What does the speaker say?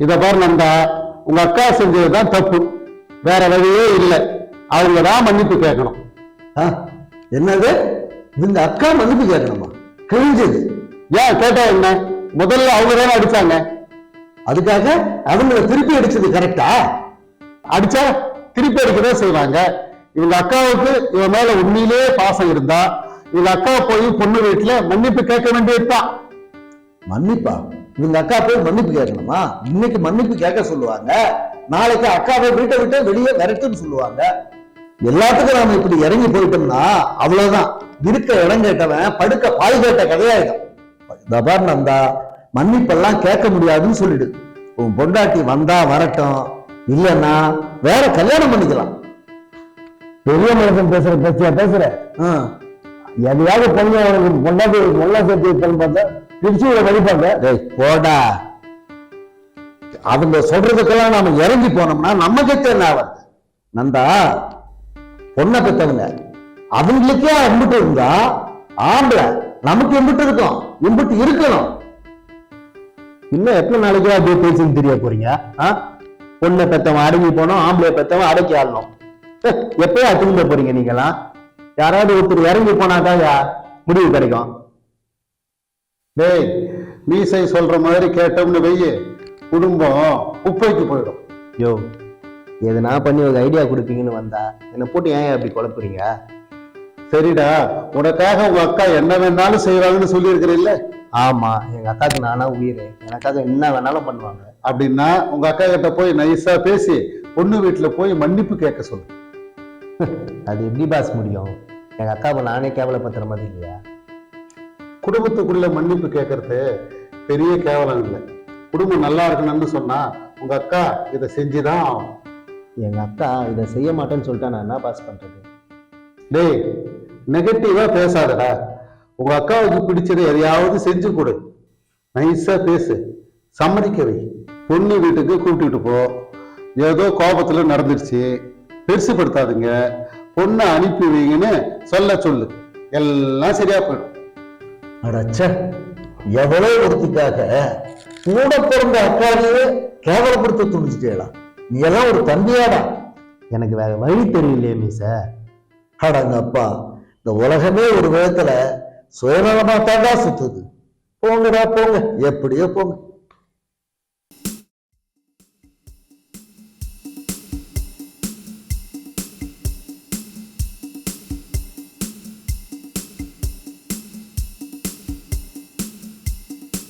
இத பாரு நந்தா உங்க அக்கா செஞ்சதுதான் தப்பு. வேற வழியே இல்லை. அவங்க தான் மன்னிப்பு கேட்கணும். ஆ, என்னது? இந்த அக்கா மன்னிப்பு கேட்கணுமா? கிழிஞ்சது. ஏன் கேட்டா என்ன? முதல்ல அவங்க தானே அடிச்சாங்க. அதுக்காக அவங்கள திருப்பி அடிச்சது கரெக்டா? அடிச்சா திருப்பி அடிக்கதான் செய்வாங்க. இவங்க அக்காவுக்கு இவன் மேல உண்மையிலேயே பாசம் இருந்தா இவங்க அக்கா போய் பொண்ணு வீட்டுல மன்னிப்பு கேட்க வேண்டியதுதான். மன்னிப்பா? இவங்க அக்கா போய் மன்னிப்பு கேட்கணுமா? இன்னைக்கு மன்னிப்பு கேட்க சொல்லுவாங்க. நாளைக்கு அக்காவை வீட்டை விட்டு வெளியே விரட்டுன்னு சொல்லுவாங்க. எல்லாத்துக்கும் நாம இப்படி இறங்கி போயிட்டோம்னா அவ்வளவுதான். இருக்க இடம் கேட்டவன் படுக்க பால் கேட்ட கதையாயிடும். தபார் நந்தா மன்னிப்பெல்லாம் கேட்க முடியாதுன்னு சொல்லிடு. உன் பொண்டாட்டி வந்தா வரட்டும். இல்லைன்னா வேற கல்யாணம் பண்ணிக்கலாம். பெரிய மனுஷன் பேசுற பேச்சியா பேசுற? எதையாவது பொண்ணு அவனுக்கு பொண்டாட்டி ஒன்னா சேர்த்து பார்த்தா பிரிச்சு விட வழிபாங்க போடா. அவங்க சொல்றதுக்கெல்லாம் நாம இறங்கி போனோம்னா நம்ம கிட்ட என்ன ஆகுது நந்தா பொண்ணை பெத்தவங்க அவங்களுக்கே அம்பிட்டு இருந்தா ஆம்பளை நமக்கு எம்பிட்டு இருக்கும். எம்பிட்டு இருக்கணும். இன்னும் எத்தனை நாளைக்கு அப்படியே பேசின்னு தெரிய போறீங்க? பொண்ணை பெத்தவன் அடங்கி போனோம் ஆம்பளை பெத்தவன் அடக்கி ஆடணும். ஹே, எப்பயா திரும்ப போறீங்க நீங்களாம் யாராவது ஒருத்தர் இறங்கி யா- முடிவு கிடைக்கும். டேய் மீசை சொல்ற மாதிரி கேட்டோம்னு வெய்ய குடும்பம் குப்பைக்கு போயிடும். யோ எதனா பண்ணி ஒரு ஐடியா கொடுப்பீங்கன்னு வந்தா என்னை போட்டு ஏன் அப்படி குழப்புறீங்க? சரிடா உனக்காக உங்க அக்கா என்ன வேணாலும் செய்வாங்கன்னு சொல்லி ஆமா எங்க அக்காவுக்கு நானா உயிர். எனக்காக என்ன வேணாலும் பண்ணுவாங்க. அப்படின்னா உங்க அக்கா கிட்ட போய் நைஸா பேசி பொண்ணு வீட்டுல போய் மன்னிப்பு கேட்க சொல்லு. அது எப்படி பாஸ் முடியும்? எங்க அக்காவை நானே கேவலப்படுத்துற மாதிரி இல்லையா? குடும்பத்துக்குள்ள மன்னிப்பு கேட்கறது பெரிய கேவலம் இல்லை. குடும்பம் நல்லா இருக்கணும்னு சொன்னா உங்க அக்கா இதை செஞ்சுதான் ஆகணும். எங்க அக்கா இதை செய்ய மாட்டேன்னு சொல்லிட்டா நான் என்ன பாஸ் பண்றது? டேய் நெகட்டிவா பேசாதடா. உங்க அக்காவுக்கு பிடிச்சதை எதையாவது செஞ்சு கொடு. நைஸா பேசு. சம்மதிக்க வை. பொண்ணு வீட்டுக்கு கூப்பிட்டுட்டு போ. ஏதோ கோபத்துல நடந்துருச்சு. பெருசுப்படுத்தாதுங்க பொண்ணை அனுப்பி வைங்கன்னு சொல்ல சொல்லு. எல்லாம் சரியா போயிடும். அடச்சே எவ்வளவு ஒருத்திக்காக கூட பிறந்த அக்காவையே கேவலப்படுத்த துணிச்சிட்டேடா நீ எல்லாம் ஒரு தம்பியாடா. எனக்கு வேற வழி தெரியலையே மீச. அடங்க அப்பா இந்த உலகமே ஒரு விதத்துல சுயநலமா தாண்டா சுத்துது. போங்கடா போங்க. எப்படியோ போங்க.